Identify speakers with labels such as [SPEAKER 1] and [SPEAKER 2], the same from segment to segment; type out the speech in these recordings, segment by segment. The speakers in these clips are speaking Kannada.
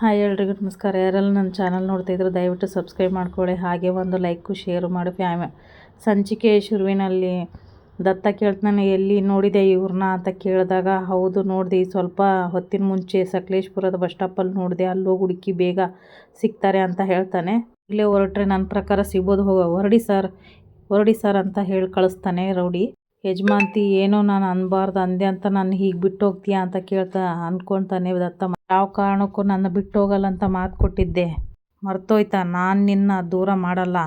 [SPEAKER 1] ಹಾಯ್ ಎಲ್ರಿಗೂ ನಮಸ್ಕಾರ. ಯಾರೆಲ್ಲ ನನ್ನ ಚಾನಲ್ ನೋಡ್ತಿದ್ರು ದಯವಿಟ್ಟು ಸಬ್ಸ್ಕ್ರೈಬ್ ಮಾಡ್ಕೊಳ್ಳಿ. ಹಾಗೆ ಒಂದು ಲೈಕು, ಶೇರು ಮಾಡಿ ಫ್ಯಾಮ. ಸಂಚಿಕೆ ಶುರುವಿನಲ್ಲಿ ದತ್ತ ಕೇಳ್ತಾನೆ, ಎಲ್ಲಿ ನೋಡಿದೆ ಇವ್ರನ್ನ ಅಂತ ಕೇಳಿದಾಗ, ಹೌದು ನೋಡಿದೆ, ಸ್ವಲ್ಪ ಹೊತ್ತಿನ ಮುಂಚೆ ಸಕಲೇಶ್ಪುರದ ಬಸ್ ಸ್ಟಾಪಲ್ಲಿ ನೋಡಿದೆ ಅಲ್ಲೋಗಿ ಹುಡುಕಿ ಬೇಗ ಸಿಗ್ತಾರೆ ಅಂತ ಹೇಳ್ತಾನೆ. ಇಲ್ಲೇ ಹೊರಟ್ರೆ ನನ್ನ ಪ್ರಕಾರ ಸಿಗ್ಬೋದು. ಹೋಗ ಹೊರಡಿ ಸರ್ ಹೊರಡಿ ಸರ್ ಅಂತ ಹೇಳಿ ಕಳಿಸ್ತಾನೆ ರೌಡಿ. ಯಜಮಾಂತಿ ಏನೋ ನಾನು ಅನ್ಬಾರ್ದು, ಅಂದೆ ಅಂತ ನಾನು ಹೀಗೆ ಬಿಟ್ಟು ಹೋಗ್ತೀಯಾ ಅಂತ ಕೇಳ್ತಾ ಅಂದ್ಕೊಳ್ತಾನೆ ದತ್ತ ಯಾವ ಕಾರಣಕ್ಕೂ ನನ್ನ ಬಿಟ್ಟು ಹೋಗಲ್ಲ ಅಂತ ಮಾತು ಕೊಟ್ಟಿದ್ದೆ. ಮರ್ತೋಯ್ತಾ? ನಾನು ನಿನ್ನ ದೂರ ಮಾಡಲ್ಲ.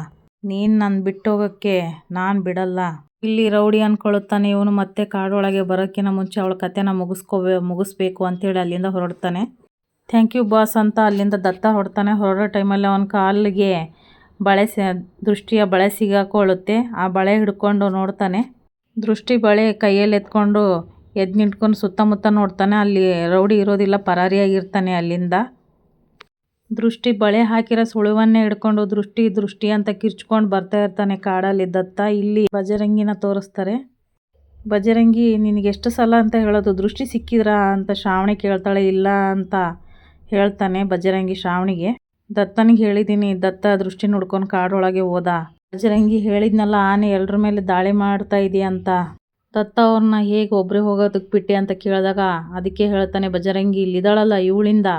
[SPEAKER 1] ನೀನು ನನ್ನ ಬಿಟ್ಟು ಹೋಗೋಕ್ಕೆ ನಾನು ಬಿಡಲ್ಲ. ಇಲ್ಲಿ ರೌಡಿ ಅಂದ್ಕೊಳ್ಳುತ್ತಾನೆ ಇವನು ಮತ್ತೆ ಕಾಡೊಳಗೆ ಬರೋಕ್ಕಿಂತ ಮುಂಚೆ ಅವಳ ಕಥೆನ ಮುಗಿಸ್ಕೋಬೇ, ಮುಗಿಸ್ಬೇಕು ಅಂತೇಳಿ ಅಲ್ಲಿಂದ ಹೊರಡ್ತಾನೆ. ಥ್ಯಾಂಕ್ ಯು ಬಾಸ್ ಅಂತ ಅಲ್ಲಿಂದ ದತ್ತ ಹೊಡ್ತಾನೆ ಹೊರಡೋ ಟೈಮಲ್ಲಿ ಅವನ ಕಾಲಿಗೆ ಬಳೆ ದೃಷ್ಟಿಯ ಬಳೆ ಸಿಗಾಕೊಳ್ಳುತ್ತೆ. ಆ ಬಳೆ ಹಿಡ್ಕೊಂಡು ನೋಡ್ತಾನೆ. ದೃಷ್ಟಿ ಬಳೆ ಕೈಯಲ್ಲಿ ಎತ್ಕೊಂಡು ಎದ್ದು ನಿಂತ್ಕೊಂಡು ಸುತ್ತಮುತ್ತ ನೋಡ್ತಾನೆ. ಅಲ್ಲಿ ರೌಡಿ ಇರೋದಿಲ್ಲ, ಪರಾರಿಯಾಗಿರ್ತಾನೆ ಅಲ್ಲಿಂದ. ದೃಷ್ಟಿ ಬಳೆ ಹಾಕಿರೋ ಸುಳುವನ್ನೇ ಹಿಡ್ಕೊಂಡು ದೃಷ್ಟಿ ದೃಷ್ಟಿ ಅಂತ ಕಿರ್ಚ್ಕೊಂಡು ಬರ್ತಾ ಇರ್ತಾನೆ ಕಾಡಲ್ಲಿ ದತ್ತ. ಇಲ್ಲಿ ಬಜರಂಗಿನ ತೋರಿಸ್ತಾರೆ. ಬಜರಂಗಿ, ನಿನಗೆ ಎಷ್ಟು ಸಲ ಅಂತ ಹೇಳೋದು, ದೃಷ್ಟಿ ಸಿಕ್ಕಿದ್ರಾ ಅಂತ ಶ್ರಾವಣಿ ಕೇಳ್ತಾಳೆ. ಇಲ್ಲ ಅಂತ ಹೇಳ್ತಾನೆ ಬಜರಂಗಿ ಶ್ರಾವಣಿಗೆ. ದತ್ತನಿಗೆ ಹೇಳಿದ್ದೀನಿ ದತ್ತ ದೃಷ್ಟಿ ನೋಡ್ಕೊಂಡು ಕಾಡೊಳಗೆ ಹೋದ. ಬಜರಂಗಿ ಹೇಳಿದ್ನಲ್ಲ, ಆನೆ ಎಲ್ಲರ ಮೇಲೆ ದಾಳಿ ಮಾಡ್ತಾ ಇದೆಯಾ ಅಂತ. ದತ್ತ ಅವ್ರನ್ನ ಹೇಗೆ ಒಬ್ಬರೇ ಹೋಗೋದಕ್ಕೆ ಬಿಟ್ಟೆ ಅಂತ ಕೇಳಿದಾಗ ಅದಕ್ಕೆ ಹೇಳ್ತಾನೆ ಬಜರಂಗಿ ಇಲ್ಲಿದ್ದಾಳಲ್ಲ ಇವಳಿಂದ?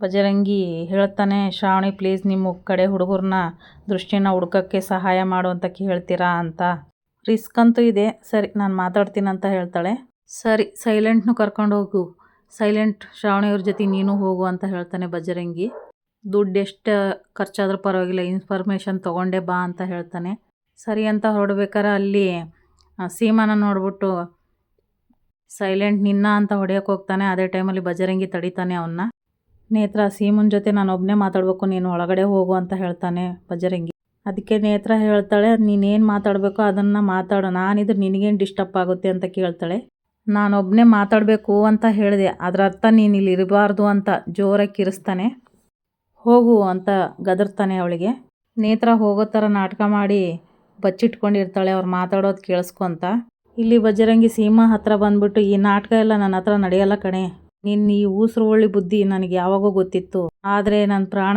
[SPEAKER 1] ಬಜರಂಗಿ ಹೇಳ್ತಾನೆ, ಶ್ರಾವಣಿ ಪ್ಲೀಸ್ ನಿಮ್ಮ ಕಡೆ ಹುಡುಗರನ್ನ ದೃಷ್ಟಿನ ಹುಡ್ಕೋಕ್ಕೆ ಸಹಾಯ ಮಾಡು ಅಂತ ಕೇಳ್ತೀರಾ ಅಂತ. ರಿಸ್ಕ್ ಅಂತೂ ಇದೆ. ಸರಿ, ನಾನು ಮಾತಾಡ್ತೀನಿ ಅಂತ ಹೇಳ್ತಾಳೆ. ಸರಿ ಸೈಲೆಂಟ್ನು ಕರ್ಕೊಂಡು ಹೋಗು. ಸೈಲೆಂಟ್ ಶ್ರಾವಣಿಯವ್ರ ಜೊತೆ ನೀನು ಹೋಗು ಅಂತ ಹೇಳ್ತಾನೆ ಬಜರಂಗಿ ದುಡ್ಡು ಎಷ್ಟು ಖರ್ಚಾದ್ರೂ ಪರವಾಗಿಲ್ಲ ಇನ್ಫಾರ್ಮೇಷನ್ ತೊಗೊಂಡೆ ಬಾ ಅಂತ ಹೇಳ್ತಾನೆ. ಸರಿ ಅಂತ ಹೊರಡ್ಬೇಕಾರೆ ಅಲ್ಲಿ ಸೀಮಾನ ನೋಡ್ಬಿಟ್ಟು ಸೈಲೆಂಟ್ ನಿನ್ನ ಅಂತ ಹೊಡೆಯೋಕೆ ಹೋಗ್ತಾನೆ. ಅದೇ ಟೈಮಲ್ಲಿ ಬಜರಂಗಿ ತಡಿತಾನೆ ಅವನ್ನ ನೇತ್ರ, ಸೀಮನ್ ಜೊತೆ ನಾನು ಒಬ್ಬನೇ ಮಾತಾಡಬೇಕು, ನೀನು ಒಳಗಡೆ ಹೋಗು ಅಂತ ಹೇಳ್ತಾನೆ ಬಜರಂಗಿ. ಅದಕ್ಕೆ ನೇತ್ರ ಹೇಳ್ತಾಳೆ, ನೀನೇನು ಮಾತಾಡಬೇಕೋ ಅದನ್ನು ಮಾತಾಡು. ನಾನಿದ್ರೆ ನಿನಗೇನು ಡಿಸ್ಟರ್ಬ್ ಆಗುತ್ತೆ ಅಂತ ಕೇಳ್ತಾಳೆ. ನಾನೊಬ್ಬನೇ ಮಾತಾಡಬೇಕು ಅಂತ ಹೇಳಿದೆ. ಅದರ ಅರ್ಥ ನೀನು ಇಲ್ಲಿ ಇರಬಾರ್ದು ಅಂತ ಜೋರಾಗಿ ಕಿರಿಸ್ತಾನೆ. ಹೋಗು ಅಂತ ಗದರ್ತಾನೆ ಅವಳಿಗೆ. ನೇತ್ರ ಹೋಗೋ ಥರ ನಾಟಕ ಮಾಡಿ ಬಚ್ಚಿಟ್ಕೊಂಡಿರ್ತಾಳೆ, ಅವ್ರು ಮಾತಾಡೋದು ಕೇಳಿಸ್ಕೊಂತ ಇಲ್ಲಿ ಬಜರಂಗಿ ಸೀಮಾ ಹತ್ರ ಬಂದ್ಬಿಟ್ಟು, ಈ ನಾಟಕ ಎಲ್ಲ ನನ್ನ ಹತ್ರ ನಡೆಯಲ್ಲ ಕಣೆ. ನಿನ್ನ ಈ ಊಸರು ಒಳ್ಳಿ ಬುದ್ಧಿ ನನಗೆ ಯಾವಾಗೋ ಗೊತ್ತಿತ್ತು. ಆದರೆ ನನ್ನ ಪ್ರಾಣ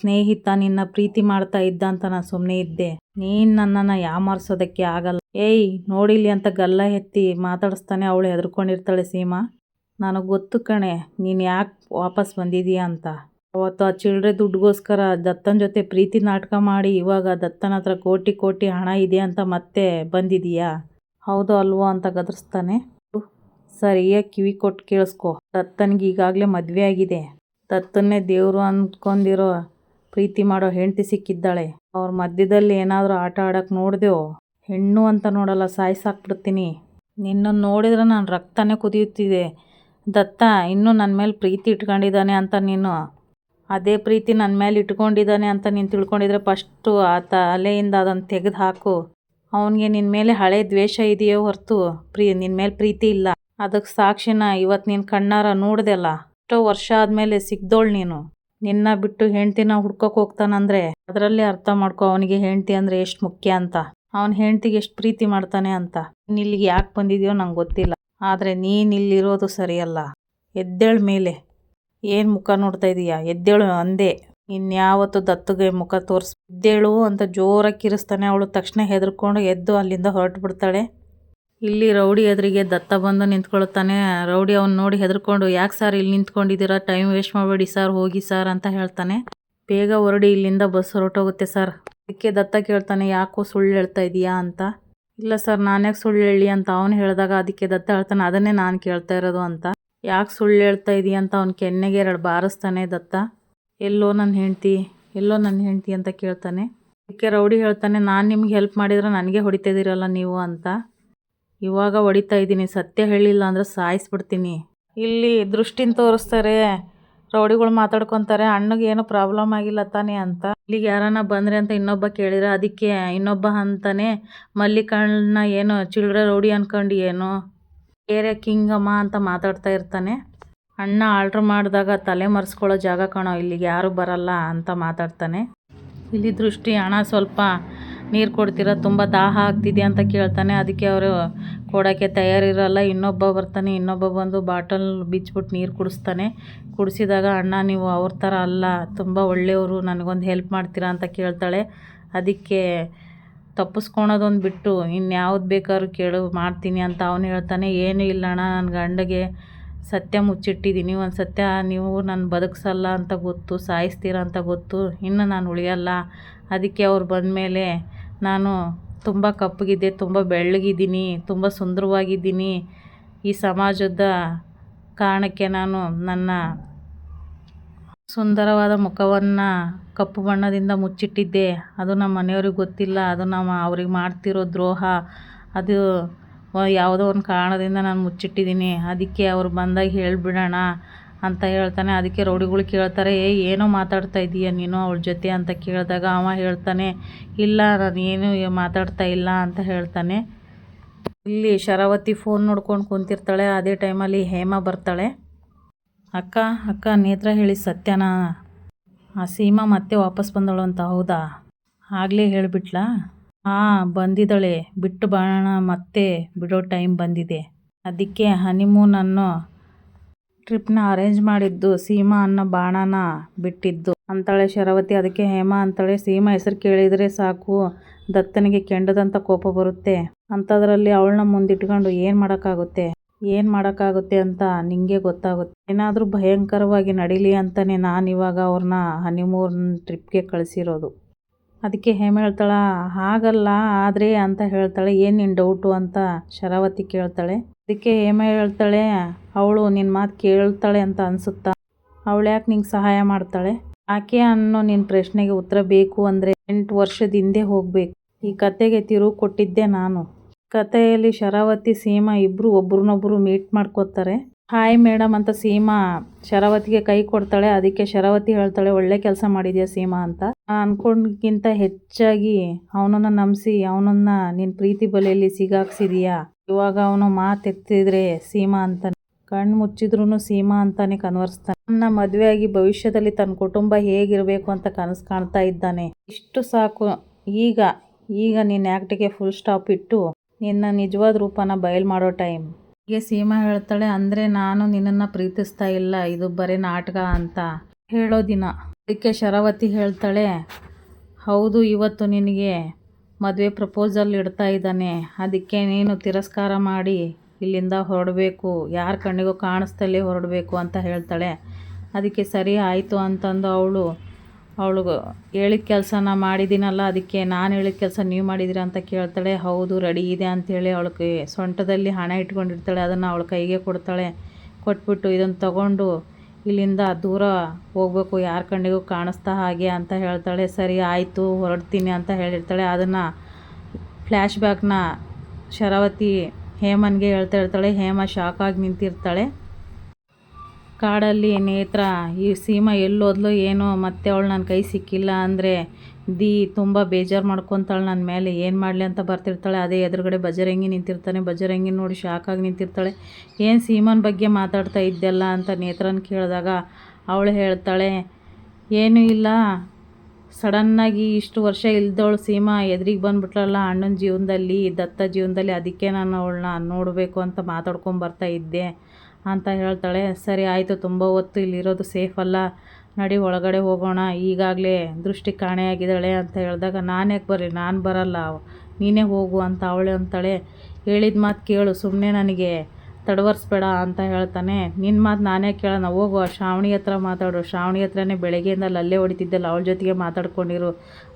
[SPEAKER 1] ಸ್ನೇಹಿತ ನಿನ್ನ ಪ್ರೀತಿ ಮಾಡ್ತಾ ಇದ್ದ ಅಂತ ನಾನು ಸುಮ್ಮನೆ ಇದ್ದೆ. ನೀನು ನನ್ನನ್ನು ಯಾಮಾರಿಸೋದಕ್ಕೆ ಆಗಲ್ಲ. ಏಯ್ ನೋಡಿಲಿ ಅಂತ ಗಲ್ಲ ಎತ್ತಿ ಮಾತಾಡಿಸ್ತಾನೆ ಅವಳು ಹೆದರ್ಕೊಂಡಿರ್ತಾಳೆ ಸೀಮಾ. ನನಗೆ ಗೊತ್ತು ಕಣೆ, ನೀನು ಯಾಕೆ ವಾಪಸ್ ಬಂದಿದೀಯ ಅಂತ. ಅವತ್ತು ಆ ಚಿಲ್ಲರೆ ದುಡ್ಡಿಗೋಸ್ಕರ ದತ್ತನ ಜೊತೆ ಪ್ರೀತಿ ನಾಟಕ ಮಾಡಿ, ಇವಾಗ ದತ್ತನ ಹತ್ರ ಕೋಟಿ ಕೋಟಿ ಹಣ ಇದೆ ಅಂತ ಮತ್ತೆ ಬಂದಿದೀಯಾ? ಹೌದು ಅಲ್ವೋ ಅಂತ ಗದರಿಸ್ತಾನೆ. ಸರಿಯಾಗಿ ಕಿವಿ ಕೊಟ್ಟು ಕೇಳಿಸ್ಕೊ. ದತ್ತನಿಗೆ ಈಗಾಗಲೇ ಮದುವೆ ಆಗಿದೆ. ದತ್ತನ್ನೇ ದೇವರು ಅಂದ್ಕೊಂಡಿರೋ ಪ್ರೀತಿ ಮಾಡೋ ಹೆಂಡತಿ ಸಿಕ್ಕಿದ್ದಾಳೆ. ಅವ್ರ ಮಧ್ಯದಲ್ಲಿ ಏನಾದರೂ ಆಟ ಆಡೋಕ್ಕೆ ನೋಡಿದೆವು ಹೆಣ್ಣು ಅಂತ ನೋಡಲ್ಲ, ಸಾಯಿಸಾಕ್ಬಿಡ್ತೀನಿ. ನಿನ್ನನ್ನು ನೋಡಿದ್ರೆ ನಾನು ರಕ್ತನೇ ಕುದಿಯುತ್ತಿದೆ. ದತ್ತ, ಇನ್ನೂ ನನ್ನ ಮೇಲೆ ಪ್ರೀತಿ ಇಟ್ಕೊಂಡಿದ್ದಾನೆ ಅಂತ ನೀನು ಅದೇ ಪ್ರೀತಿ ನನ್ನ ಮೇಲೆ ಇಟ್ಕೊಂಡಿದ್ದಾನೆ ಅಂತ ನೀನು ತಿಳ್ಕೊಂಡಿದ್ರೆ ಫಸ್ಟು ಆ ತಲೆಯಿಂದ ಅದನ್ನು ತೆಗೆದು ಹಾಕು. ಅವನಿಗೆ ನಿನ್ನ ಮೇಲೆ ಹಳೆ ದ್ವೇಷ ಇದೆಯೋ ಹೊರತು ಪ್ರೀ ನಿನ್ನ ಮೇಲೆ ಪ್ರೀತಿ ಇಲ್ಲ. ಅದಕ್ಕೆ ಸಾಕ್ಷಿನ ಇವತ್ತು ನೀನು ಕಣ್ಣಾರ ನೋಡ್ದೆಲ್ಲ ಎಷ್ಟೋ ವರ್ಷ ಆದಮೇಲೆ ಸಿಗ್ದೋಳು ನೀನು. ನಿನ್ನ ಬಿಟ್ಟು ಹೆಂಡ್ತಿನ ಹುಡ್ಕೋಕೆ ಹೋಗ್ತಾನಂದ್ರೆ ಅದರಲ್ಲೇ ಅರ್ಥ ಮಾಡ್ಕೊ ಅವನಿಗೆ ಹೆಂಡ್ತಿ ಅಂದರೆ ಎಷ್ಟು ಮುಖ್ಯ ಅಂತ. ಅವನ ಹೆಂಡ್ತಿಗೆ ಎಷ್ಟು ಪ್ರೀತಿ ಮಾಡ್ತಾನೆ ಅಂತ. ನೀನು ಇಲ್ಲಿಗೆ ಯಾಕೆ ಬಂದಿದೆಯೋ ನಂಗೆ ಗೊತ್ತಿಲ್ಲ. ಆದರೆ ನೀನು ಇಲ್ಲಿರೋದು ಸರಿಯಲ್ಲ. ಎದ್ದೇಳ ಮೇಲೆ. ಏನು ಮುಖ ನೋಡ್ತಾ ಇದೀಯಾ? ಎದ್ದೇಳು ಅಂದೆ. ಇನ್ಯಾವತ್ತು ದತ್ತಗೆ ಮುಖ ತೋರಿಸ್ ಎದ್ದೇಳು ಅಂತ ಜೋರಾಗಿ ಕಿರಿಸ್ತಾನೆ ಅವಳು. ತಕ್ಷಣ ಹೆದರ್ಕೊಂಡು ಎದ್ದು ಅಲ್ಲಿಂದ ಹೊರಟು ಬಿಡ್ತಾಳೆ ಇಲ್ಲಿ ರೌಡಿ ಎದುರಿಗೆ ದತ್ತ ಬಂದು ನಿಂತ್ಕೊಳ್ತಾನೆ. ರೌಡಿ ಅವ್ನು ನೋಡಿ ಹೆದರ್ಕೊಂಡು, ಯಾಕೆ ಸರ್ ಇಲ್ಲಿ ನಿಂತ್ಕೊಂಡಿದ್ದೀರಾ? ಟೈಮ್ ವೇಸ್ಟ್ ಮಾಡಬೇಡಿ ಸರ್, ಹೋಗಿ ಸರ್ ಅಂತ ಹೇಳ್ತಾನೆ. ಬೇಗ ಹೊರಡಿ, ಇಲ್ಲಿಂದ ಬಸ್ ಹೊರಟೋಗುತ್ತೆ ಸರ್. ಅದಕ್ಕೆ ದತ್ತ ಕೇಳ್ತಾನೆ, ಯಾಕೋ ಸುಳ್ಳು ಹೇಳ್ತಾ ಇದೀಯಾ? ಅಂತ. ಇಲ್ಲ ಸರ್, ನಾನ್ಯಾಕೆ ಸುಳ್ಳು ಹೇಳಿ ಅಂತ ಅವನು ಹೇಳಿದಾಗ ಅದಕ್ಕೆ ದತ್ತ ಹೇಳ್ತಾನೆ, ಅದನ್ನೇ ನಾನು ಕೇಳ್ತಾ ಇರೋದು ಅಂತ. ಯಾಕೆ ಸುಳ್ಳು ಹೇಳ್ತಾ ಇದೀಯ ಅಂತ ಅವ್ನ ಕೆನ್ನೆಗೆ ಎರಡು ಬಾರಿಸ್ತಾನೆ ದತ್ತ. ಎಲ್ಲೋ ನನ್ನ ಹೆಂಡ್ತಿ, ಎಲ್ಲೋ ನನ್ನ ಹೆಂಡ್ತಿ ಅಂತ ಕೇಳ್ತಾನೆ. ಅದಕ್ಕೆ ರೌಡಿ ಹೇಳ್ತಾನೆ, ನಾನು ನಿಮ್ಗೆ ಹೆಲ್ಪ್ ಮಾಡಿದ್ರೆ ನನಗೆ ಹೊಡಿತಾ ನೀವು ಅಂತ. ಇವಾಗ ಹೊಡಿತಾ ಇದ್ದೀನಿ ಸತ್ಯ ಹೇಳಿಲ್ಲ ಅಂದರೆ ಸಾಯಿಸ್ಬಿಡ್ತೀನಿ. ಇಲ್ಲಿ ದೃಷ್ಟಿನ ತೋರಿಸ್ತಾರೆ, ರೌಡಿಗಳು ಮಾತಾಡ್ಕೊತಾರೆ, ಅಣ್ಣಗೆ ಏನೂ ಪ್ರಾಬ್ಲಮ್ ಆಗಿಲ್ಲ ತಾನೇ ಅಂತ. ಇಲ್ಲಿಗೆ ಯಾರನ್ನ ಬಂದರೆ ಅಂತ ಇನ್ನೊಬ್ಬ ಕೇಳಿದ್ರೆ, ಅದಕ್ಕೆ, ಇನ್ನೊಬ್ಬ ಅಂತಾನೆ, ಮಲ್ಲಿಕಣ್ಣ ಏನೋ ಚಿಲ್ಡ್ರ ರೌಡಿ ಅನ್ಕೊಂಡು ಏನೋ? ಏರಿಯಾ ಕಿಂಗಮ್ಮ ಅಂತ ಮಾತಾಡ್ತಾ ಇರ್ತಾನೆ. ಅಣ್ಣ ಆರ್ಡ್ರ್ ಮಾಡಿದಾಗ ತಲೆ ಮರೆಸ್ಕೊಳ್ಳೋ ಜಾಗ ಕಾಣೋ, ಇಲ್ಲಿಗೆ ಯಾರು ಬರಲ್ಲ ಅಂತ ಮಾತಾಡ್ತಾನೆ. ಇಲ್ಲಿ ದೃಷ್ಟಿ ಹಣ ಸ್ವಲ್ಪ ನೀರು ಕೊಡ್ತೀರಾ? ತುಂಬ ದಾಹ ಆಗ್ತಿದೆ ಅಂತ ಕೇಳ್ತಾನೆ. ಅದಕ್ಕೆ ಅವರು, ಕೊಡೋಕ್ಕೆ ತಯಾರಿರಲ್ಲ, ಇನ್ನೊಬ್ಬ ಬರ್ತಾನೆ, ಇನ್ನೊಬ್ಬ ಬಂದು ಬಾಟಲ್ ಬಿಚ್ಬಿಟ್ಟು ನೀರು ಕುಡಿಸ್ತಾನೆ. ಕುಡಿಸಿದಾಗ, ಅಣ್ಣ, ನೀವು ಅವ್ರ ಥರ ಅಲ್ಲ, ತುಂಬ ಒಳ್ಳೆಯವರು, ನನಗೊಂದು ಹೆಲ್ಪ್ ಮಾಡ್ತೀರಾ? ಅಂತ ಕೇಳ್ತಾಳೆ. ಅದಕ್ಕೆ ತಪ್ಪಿಸ್ಕೊಳೋದೊಂದು ಬಿಟ್ಟು ಇನ್ಯಾವ್ದು ಬೇಕಾದ್ರೂ ಕೇಳು, ಮಾಡ್ತೀನಿ ಅಂತ ಅವನು ಹೇಳ್ತಾನೆ, ಏನೂ ಇಲ್ಲ ಅಣ್ಣ ನನ್ನ ಗಂಡಗೆ ಸತ್ಯ ಮುಚ್ಚಿಟ್ಟಿದ್ದೀನಿ ಒಂದು ಸತ್ಯ ನೀವು ನನ್ನ ಬದುಕಿಸಲ್ಲ ಅಂತ ಗೊತ್ತು, ಸಾಯಿಸ್ತೀರ ಅಂತ ಗೊತ್ತು, ಇನ್ನು ನಾನು ಉಳಿಯಲ್ಲ, ಅದಕ್ಕೆ ಅವ್ರು ಬಂದಮೇಲೆ ನಾನು ತುಂಬ ಕಪ್ಪಗಿದ್ದೆ, ತುಂಬ ಬೆಳ್ಳಗಿದ್ದೀನಿ, ತುಂಬ ಸುಂದರವಾಗಿದ್ದೀನಿ, ಈ ಸಮಾಜದ ಕಾರಣಕ್ಕೆ ನಾನು ನನ್ನ ಸುಂದರವಾದ ಮುಖವನ್ನು ಕಪ್ಪು ಬಣ್ಣದಿಂದ ಮುಚ್ಚಿಟ್ಟಿದ್ದೆ. ಅದು ನಮ್ಮ ಮನೆಯವ್ರಿಗೆ ಗೊತ್ತಿಲ್ಲ. ಅದು ನಮ್ಮ ಅವ್ರಿಗೆ ಮಾಡ್ತಿರೋ ದ್ರೋಹ. ಅದು ಯಾವುದೋ ಒಂದು ಕಾರಣದಿಂದ ನಾನು ಮುಚ್ಚಿಟ್ಟಿದ್ದೀನಿ. ಅದಕ್ಕೆ ಅವ್ರು ಬಂದಾಗ ಹೇಳಿಬಿಡೋಣ ಅಂತ ಹೇಳ್ತಾನೆ. ಅದಕ್ಕೆ ರೌಡಿಗಳು ಕೇಳ್ತಾರೆ, ಏ, ಏನೋ ಮಾತಾಡ್ತಾ ಇದ್ದೀಯ ನೀನು ಅವಳ ಜೊತೆ? ಅಂತ ಕೇಳಿದಾಗ ಅವ ಹೇಳ್ತಾನೆ, ಇಲ್ಲ, ನಾನು ಏನು ಮಾತಾಡ್ತಾ ಇಲ್ಲ ಅಂತ ಹೇಳ್ತಾನೆ. ಇಲ್ಲಿ ಶರಾವತಿ ಫೋನ್ ನೋಡ್ಕೊಂಡು ಕುಂತಿರ್ತಾಳೆ. ಅದೇ ಟೈಮಲ್ಲಿ ಹೇಮ ಬರ್ತಾಳೆ. ಅಕ್ಕ ಅಕ್ಕ ನೇತ್ರ ಹೇಳಿ ಸತ್ಯನಾ? ಆ ಸೀಮಾ ಮತ್ತೆ ವಾಪಸ್ ಬಂದಳು ಅಂತ ಹೌದಾ? ಆಗಲೇ ಹೇಳಿಬಿಟ್ಲಾ? ಹಾಂ ಬಂದಿದ್ದಾಳೆ. ಬಿಟ್ಟು ಬಾಣ ಮತ್ತೆ ಬಿಡೋ ಟೈಮ್ ಬಂದಿದೆ. ಅದಕ್ಕೆ ಹನಿಮೂನ್ ಅನ್ನೋ ಟ್ರಿಪ್ನ ಅರೇಂಜ್ ಮಾಡಿದ್ದು ಸೀಮಾ ಅನ್ನೋ ಬಾಣನ ಬಿಟ್ಟಿದ್ದು. ಅಂತಾಳೆ ಶರಾವತಿ. ಅದಕ್ಕೆ ಹೇಮಾ ಅಂತಾಳೆ, ಸೀಮಾ, ಹೆಸರು ಕೇಳಿದರೆ ಸಾಕು. ದತ್ತನಿಗೆ ಕೆಂಡದಂಥ ಕೋಪ ಬರುತ್ತೆ. ಅಂಥದ್ರಲ್ಲಿ ಅವಳನ್ನ ಮುಂದಿಟ್ಕೊಂಡು ಏನು ಮಾಡೋಕ್ಕಾಗುತ್ತೆ? ಏನು ಮಾಡೋಕ್ಕಾಗುತ್ತೆ ಅಂತ ನಿಂಗೆ ಗೊತ್ತಾಗುತ್ತೆ. ಏನಾದರೂ ಭಯಂಕರವಾಗಿ ನಡೀಲಿ ಅಂತಲೇ ನಾನು ಇವಾಗ ಅವ್ರನ್ನ ಹನಿಮೂನ್ ಟ್ರಿಪ್ಗೆ ಕಳಿಸಿರೋದು. ಅದಕ್ಕೆ ಹೇಮ ಹೇಳ್ತಾಳೆ, ಹಾಗಲ್ಲ, ಆದರೆ, ಅಂತ ಹೇಳ್ತಾಳೆ. ಏನು ನಿನ್ನ ಡೌಟು ಅಂತ ಶರಾವತಿ ಕೇಳ್ತಾಳೆ. ಅದಕ್ಕೆ ಹೇಮ ಹೇಳ್ತಾಳೆ, ಅವಳು ನಿನ್ನ ಮಾತು ಕೇಳ್ತಾಳೆ ಅಂತ ಅನಿಸುತ್ತಾ? ಅವಳು ಯಾಕೆ ನಿಂಗೆ ಸಹಾಯ ಮಾಡ್ತಾಳೆ? ಆಕೆ ಅನ್ನೋ ನಿನ್ನ ಪ್ರಶ್ನೆಗೆ ಉತ್ತರ ಬೇಕು ಅಂದರೆ ಎಂಟು ವರ್ಷದ ಹಿಂದೆ ಹೋಗಬೇಕು. ಈ ಕತೆಗೆ ತಿರುವು ಕೊಟ್ಟಿದ್ದೆ ನಾನು. ಕಥೆಯಲ್ಲಿ ಶರಾವತಿ, ಸೀಮಾ ಇಬ್ಬರು ಒಬ್ರನ್ನೊಬ್ರು ಮೀಟ್ ಮಾಡ್ಕೋತಾರೆ. ಹಾಯ್ ಮೇಡಮ್ ಅಂತ ಸೀಮಾ ಶರಾವತಿಗೆ ಕೈ ಕೊಡ್ತಾಳೆ. ಅದಕ್ಕೆ ಶರಾವತಿ ಹೇಳ್ತಾಳೆ, ಒಳ್ಳೆ ಕೆಲಸ ಮಾಡಿದ್ಯಾ ಸೀಮಾ ಅಂತ. ಅನ್ಕೊಂಡ್ಗಿಂತ ಹೆಚ್ಚಾಗಿ ಅವನನ್ನ ನಂಬಿಸಿ, ಅವನನ್ನ ನಿನ್ನ ಪ್ರೀತಿ ಬಲೆಯಲ್ಲಿ ಸಿಗಾಕ್ಸಿದೀಯಾ? ಇವಾಗ ಅವನು ಮಾತೆತ್ತಿದ್ರೆ ಸೀಮಾ ಅಂತ ಕಣ್ಣು ಮುಚ್ಚಿದ್ರು ಸೀಮಾ ಅಂತಾನೆ ಕನ್ವರ್ಸ್ತಾನೆ ನನ್ನ ಮದುವೆಯಾಗಿ ಭವಿಷ್ಯದಲ್ಲಿ ತನ್ನ ಕುಟುಂಬ ಹೇಗಿರಬೇಕು ಅಂತ ಕನಸು ಕಾಣ್ತಾ ಇದ್ದಾನೆ. ಇಷ್ಟು ಸಾಕು. ಈಗ ಈಗ ನಿನ್ನ ಆ್ಯಕ್ಟಿಗೆ ಫುಲ್ ಸ್ಟಾಪ್ ಇಟ್ಟು ನಿನ್ನ ನಿಜವಾದ ರೂಪನ ಬಯಲು ಮಾಡೋ ಟೈಮ್. ಹೀಗೆ ಸೀಮಾ ಹೇಳ್ತಾಳೆ, ಅಂದರೆ ನಾನು ನಿನ್ನನ್ನು ಪ್ರೀತಿಸ್ತಾ ಇಲ್ಲ, ಇದು ಬರೀ ನಾಟಕ ಅಂತ ಹೇಳೋ ದಿನ. ಅದಕ್ಕೆ ಶರಾವತಿ ಹೇಳ್ತಾಳೆ, ಹೌದು, ಇವತ್ತು ನಿನಗೆ ಮದುವೆ ಪ್ರಪೋಸಲ್ ಇಡ್ತಾ ಇದ್ದಾನೆ, ಅದಕ್ಕೆ ನೀನು ತಿರಸ್ಕಾರ ಮಾಡಿ ಇಲ್ಲಿಂದ ಹೊರಡಬೇಕು, ಯಾರ ಕಣ್ಣಿಗೂ ಕಾಣಿಸ್ತಲೇ ಹೊರಡಬೇಕು ಅಂತ ಹೇಳ್ತಾಳೆ. ಅದಕ್ಕೆ ಸರಿ ಆಯಿತು ಅಂತಂದು ಅವಳು ಅವಳು ಹೇಳಿದ ಕೆಲಸನ ಮಾಡಿದ್ದೀನಲ್ಲ ಅದಕ್ಕೆ ನಾನು ಹೇಳಿದ ಕೆಲಸ ನೀವು ಮಾಡಿದ್ದೀರಾ ಅಂತ ಕೇಳ್ತಾಳೆ. ಹೌದು, ರೆಡಿ ಇದೆ ಅಂಥೇಳಿ ಅವಳಿಗೆ ಸೊಂಟದಲ್ಲಿ ಹಣ ಇಟ್ಕೊಂಡಿರ್ತಾಳೆ. ಅದನ್ನು ಅವಳ ಕೈಗೆ ಕೊಡ್ತಾಳೆ. ಕೊಟ್ಬಿಟ್ಟು ಇದನ್ನು ತಗೊಂಡು ಇಲ್ಲಿಂದ ದೂರ ಹೋಗ್ಬೇಕು. ಯಾರ ಕಣ್ಣಿಗೂ ಕಾಣಿಸ್ತಾ ಹಾಗೆ ಅಂತ ಹೇಳ್ತಾಳೆ. ಸರಿ, ಆಯಿತು, ಹೊರಡ್ತೀನಿ ಅಂತ ಹೇಳಿರ್ತಾಳೆ. ಅದನ್ನು ಫ್ಲ್ಯಾಶ್ ಬ್ಯಾಕ್ನ ಶರಾವತಿ ಹೇಮನ್ಗೆ ಹೇಳ್ತಾ ಇರ್ತಾಳೆ. ಹೇಮ ಆಗಿ ನಿಂತಿರ್ತಾಳೆ. ಕಾಡಲ್ಲಿ ನೇತ್ರ, ಈ ಸೀಮಾ ಎಲ್ಲೋದ್ಲು ಏನೋ, ಮತ್ತೆ ಅವಳು ನನ್ನ ಕೈ ಸಿಕ್ಕಿಲ್ಲ ಅಂದರೆ ದಿ ತುಂಬ ಬೇಜಾರು ಮಾಡ್ಕೊತಾಳೆ ನನ್ನ ಮೇಲೆ ಏನು ಮಾಡಲಿ ಅಂತ ಬರ್ತಿರ್ತಾಳೆ. ಅದೇ ಎದುರುಗಡೆ ಬಜರಂಗಿ ನಿಂತಿರ್ತಾನೆ. ಬಜರಂಗಿ ನೋಡಿ ಶಾಕಾಗಿ ನಿಂತಿರ್ತಾಳೆ. ಏನು ಸೀಮಾನ ಬಗ್ಗೆ ಮಾತಾಡ್ತಾ ಇದ್ದೆಲ್ಲ ಅಂತ ನೇತ್ರನ ಕೇಳಿದಾಗ ಅವಳು ಹೇಳ್ತಾಳೆ, ಏನೂ ಇಲ್ಲ. ಸಡನ್ನಾಗಿ ಇಷ್ಟು ವರ್ಷ ಇಲ್ದವಳು ಸೀಮಾ ಎದುರಿಗೆ ಬಂದುಬಿಟ್ಲಲ್ಲ, ಅಣ್ಣನ ಜೀವನದಲ್ಲಿ, ದತ್ತ ಜೀವನದಲ್ಲಿ, ಅದಕ್ಕೆ ನಾನು ಅವಳನ್ನ ನೋಡಬೇಕು ಅಂತ ಮಾತಾಡ್ಕೊಂಬರ್ತಾ ಇದ್ದೆ. ಅಂತ ಹೇಳ್ತಾಳೆ. ಸರಿ, ಆಯಿತು, ತುಂಬ ಹೊತ್ತು ಇಲ್ಲಿರೋದು ಸೇಫ್ ಅಲ್ಲ. ನಡಿ, ಒಳಗಡೆ ಹೋಗೋಣ. ಈಗಾಗಲೇ ದೃಷ್ಟಿ ಕಾಣೆಯಾಗಿದ್ದಾಳೆ ಅಂತ ಹೇಳಿದಾಗ, ನಾನು ಯಾಕೆ ಬರಲಿ? ನಾನು ಬರಲ್ಲ. ನೀನೇ ಹೋಗು ಅಂತ ಅವಳೆ ಅಂತಾಳೆ. ಹೇಳಿದ ಮಾತು ಕೇಳು ಸುಮ್ಮನೆ ನನಗೆ ತಡವರ್ಸ್ಬೇಡ ಅಂತ ಹೇಳ್ತಾನೆ. ನಿನ್ನ ಮಾತು ನಾನೇ ಕೇಳೋಣ. ಹೋಗು, ಆ ಶ್ರಾವಣಿ ಹತ್ರ ಮಾತಾಡು. ಶ್ರಾವಣಿ ಹತ್ರನೇ ಬೆಳಗ್ಗೆಯಿಂದ ಅಲ್ಲೇ ಹೊಡಿತಿದ್ದಲ್ಲ, ಅವಳ ಜೊತೆಗೆ ಮಾತಾಡ್ಕೊಂಡಿರು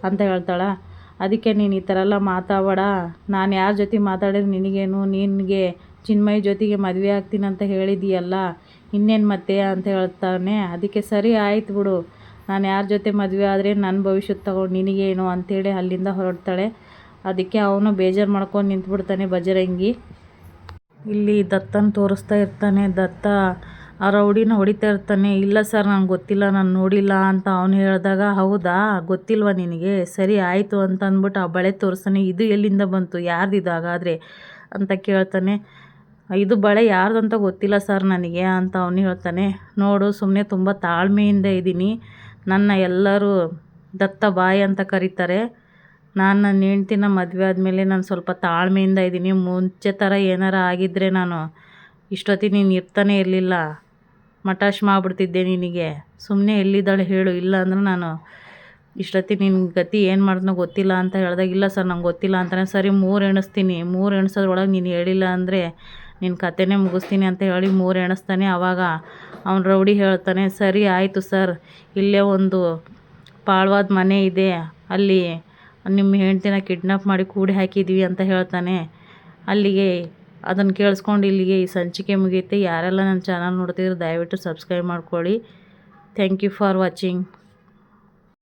[SPEAKER 1] ಅಂತ ಹೇಳ್ತಾಳೆ. ಅದಕ್ಕೆ ನೀನು ಈ ಥರ ಎಲ್ಲ ಮಾತಾಡಬೇಡ. ನಾನು ಯಾರ ಜೊತೆ ಮಾತಾಡಿದ್ರೆ ನಿನಗೇನು? ನಿನಗೆ ಚಿನ್ಮಯ್ ಜೊತೆಗೆ ಮದುವೆ ಆಗ್ತೀನಿ ಅಂತ ಹೇಳಿದೀಯಲ್ಲ, ಇನ್ನೇನು ಮತ್ತೆ ಅಂತ ಹೇಳ್ತಾನೆ. ಅದಕ್ಕೆ ಸರಿ ಆಯ್ತು ಬಿಡು. ನಾನು ಯಾರ ಜೊತೆ ಮದುವೆ ಆದರೆ ನನ್ನ ಭವಿಷ್ಯದ ತಗೊಂಡು ನಿನಗೇನು ಅಂಥೇಳಿ ಅಲ್ಲಿಂದ ಹೊರಡ್ತಾಳೆ. ಅದಕ್ಕೆ ಅವನು ಬೇಜಾರು ಮಾಡ್ಕೊಂಡು ನಿಂತ್ಬಿಡ್ತಾನೆ ಬಜರಂಗಿ ಇಲ್ಲಿ ದತ್ತನ ತೋರಿಸ್ತಾ ಇರ್ತಾನೆ. ದತ್ತ ಆ ರೌಡಿನ ಹೊಡಿತಾ ಇರ್ತಾನೆ. ಇಲ್ಲ ಸರ್, ನಂಗೆ ಗೊತ್ತಿಲ್ಲ, ನಾನು ನೋಡಿಲ್ಲ ಅಂತ ಅವನು ಹೇಳಿದಾಗ, ಹೌದಾ? ಗೊತ್ತಿಲ್ವ ನಿನಗೆ? ಸರಿ ಆಯಿತು ಅಂತ ಅಂದ್ಬಿಟ್ಟು ಆ ಬಳೆ ತೋರಿಸ್ತಾನೆ. ಇದು ಎಲ್ಲಿಂದ ಬಂತು? ಯಾರ್ದಿದಾಗಾದರೆ ಅಂತ ಕೇಳ್ತಾನೆ. ಇದು ಬಳೆ ಯಾರ್ದು ಅಂತ ಗೊತ್ತಿಲ್ಲ ಸರ್ ನನಗೆ ಅಂತ ಅವನು ಹೇಳ್ತಾನೆ. ನೋಡು ಸುಮ್ಮನೆ ತುಂಬ ತಾಳ್ಮೆಯಿಂದ ಇದ್ದೀನಿ. ನನ್ನ ಎಲ್ಲರೂ ದತ್ತ ಬಾಯಿ ಅಂತ ಕರೀತಾರೆ. ನಾನು ನನ್ನ ಹೆಂಡ್ತಿನ ಮದುವೆ ಆದಮೇಲೆ ನಾನು ಸ್ವಲ್ಪ ತಾಳ್ಮೆಯಿಂದ ಇದ್ದೀನಿ. ಮುಂಚೆ ಥರ ಏನಾರ ಆಗಿದ್ದರೆ ನಾನು ಇಷ್ಟೊತ್ತಿಗೆ ನೀನು ಇರ್ತಾನೆ ಇರಲಿಲ್ಲ. ಮಟಾಶ್ ಮಾಡಿಬಿಡ್ತಿದ್ದೆ ನಿನಗೆ. ಸುಮ್ಮನೆ ಎಲ್ಲಿದ್ದಾಳೆ ಹೇಳು. ಇಲ್ಲ ಅಂದ್ರೆ ನಾನು ಇಷ್ಟೊತ್ತಿಗೆ ನಿನ್ನ ಗತಿ ಏನು ಮಾಡಿದ್ನೋ ಗೊತ್ತಿಲ್ಲ ಅಂತ ಹೇಳ್ದಾಗ, ಇಲ್ಲ ಸರ್ ನಂಗೆ ಗೊತ್ತಿಲ್ಲ ಅಂತಾನೆ. ಸರಿ, ಮೂರು ಎಣಿಸ್ತೀನಿ. ಮೂರು ಎಣಿಸೋದ್ರೊಳಗೆ ನೀನು ಹೇಳಿಲ್ಲ ಅಂದರೆ ನಿನ್ನ ಕತೆನೇ ಮುಗಿಸ್ತೀನಿ ಅಂತ ಹೇಳಿ ಮೂರು ಎಣಿಸ್ತಾನೆ. ಆವಾಗ ಅವ್ನು ರೌಡಿ ಹೇಳ್ತಾನೆ, ಸರಿ ಆಯಿತು ಸರ್, ಇಲ್ಲೇ ಒಂದು ಪಾಳ್ವಾದ ಮನೆ ಇದೆ, ಅಲ್ಲಿ ನಿಮ್ಮ ಹೆಂಡ್ತಿನ ಕಿಡ್ನಾಪ್ ಮಾಡಿ ಕೂಡಿ ಹಾಕಿದ್ವಿ ಅಂತ ಹೇಳ್ತಾನೆ. ಅಲ್ಲಿಗೆ ಅದನ್ನು ಕೇಳಿಸ್ಕೊಂಡು ಇಲ್ಲಿಗೆ ಈ ಸಂಚಿಕೆ ಮುಗಿಯುತ್ತೆ. ಯಾರೆಲ್ಲ ನನ್ನ ಚಾನಲ್ ನೋಡ್ತಿದ್ರು ದಯವಿಟ್ಟು ಸಬ್ಸ್ಕ್ರೈಬ್ ಮಾಡ್ಕೊಳ್ಳಿ. Thank you for watching.